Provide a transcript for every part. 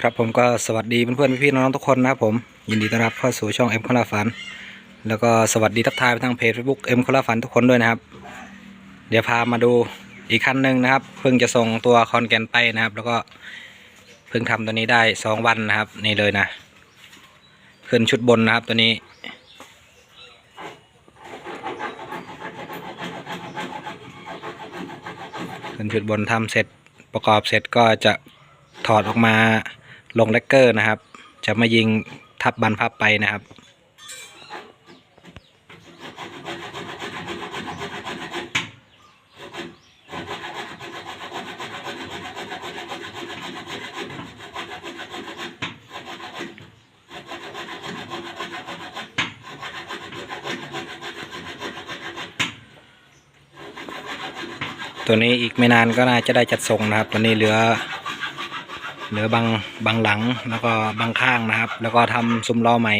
ครับผมก็สวัสดีเพื่อนๆพี่ๆน้องๆทุกคนนะครับผมยินดีต้อนรับเข้าสู่ช่องเอ็มคลาฟัน แล้วก็สวัสดีทักทายไปทางเพจ Facebook เอ็มคลาฟันทุกคนด้วยนะครับ เดี๋ยวพามาดูอีกคันหนึ่งนะครับ เพิ่งจะส่งตัวคอนแกนไปนะครับ แล้วก็เพิ่งทำตัวนี้ได้สองวันนะครับ นี่เลยนะ ขึ้นชุดบนนะครับตัวนี้ ขึ้นชุดบนทำเสร็จประกอบเสร็จก็จะถอดออกมา ลงแลกเกอร์นะครับ จะมายิงทับบันพับไปนะครับ ตัวนี้อีกไม่นานก็น่าจะได้จัดส่งนะครับ ตัวนี้เหลือ เหลือบางบางหลังแล้วก็บางข้างนะครับ แล้วก็ทำซุ้มล้อใหม่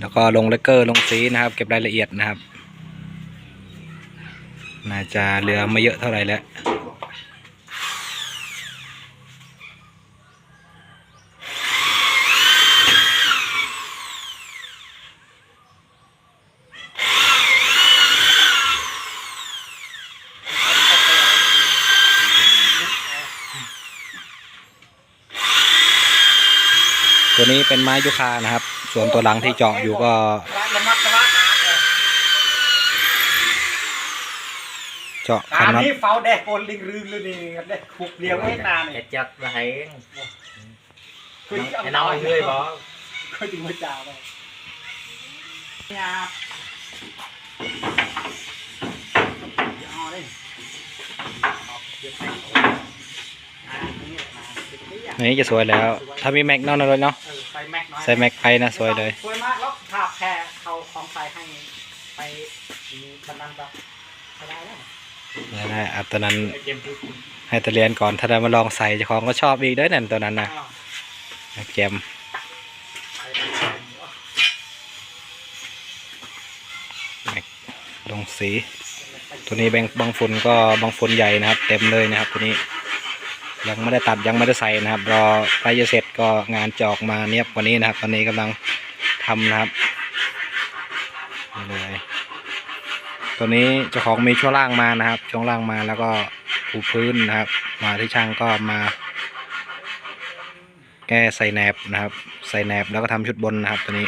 แล้วก็ลงเลกเกอร์ลงสีนะครับ เก็บรายละเอียดนะครับ น่าจะเหลือไม่เยอะเท่าไหร่แล้ว ตัวนี้เป็นไม้ยูคานะครับ ส่วนตัวหลังที่เจาะอยู่ก็ระมัดระวังนะเจาะอัคันนน็อต นี้เฝ้าแดกโกนลิงรืนเลยนี่แดกขุกเลี้ยงไว้นานเห็เนี่ยดจักระเหงคือไอ้น้อยเลยบอเคยถึงมาจ่าเลยเอาเลย อันนี้จะสวยแล้ว ถ้ามีแม็กเนอกนะเลยเนาะ เออใส่แม็กน้อยใส่แม็กไปนะสวยเลย สวยมากแล้วถ้าแพ้เขาของใส่ให้ไปบันดันปะไม่ได้แล้วได้ได้อัตอนนั้นไอเกมพูดให้ตะเรียนก่อน ถ้าได้มาลองใส่เจ้าของก็ชอบอีกเด้วยนั่นตัวนั้นนะอ้าวแจมใส่ไปใส่ลงสี ตัวนี้แบงบางฝุ่นก็บางฝุ่นใหญ่นะครับ เต็มเลยนะครับ ตัวนี้ ยังไม่ได้ตัดยังไม่ได้ใส่นะครับ รอใกล้จะเสร็จก็งานจอกมาเนียบกว่านี้นะครับ ตอนนี้กำลังทำนะครับเลยตัวนี้เจ้าของมีช่วงล่างมานะครับ ช่วงล่างมาแล้วก็ปูพื้นนะครับ มาที่ช่างก็มา แก้ใส่แหนบนะครับ ใส่แหนบแล้วก็ทำชุดบนนะครับตัวนี้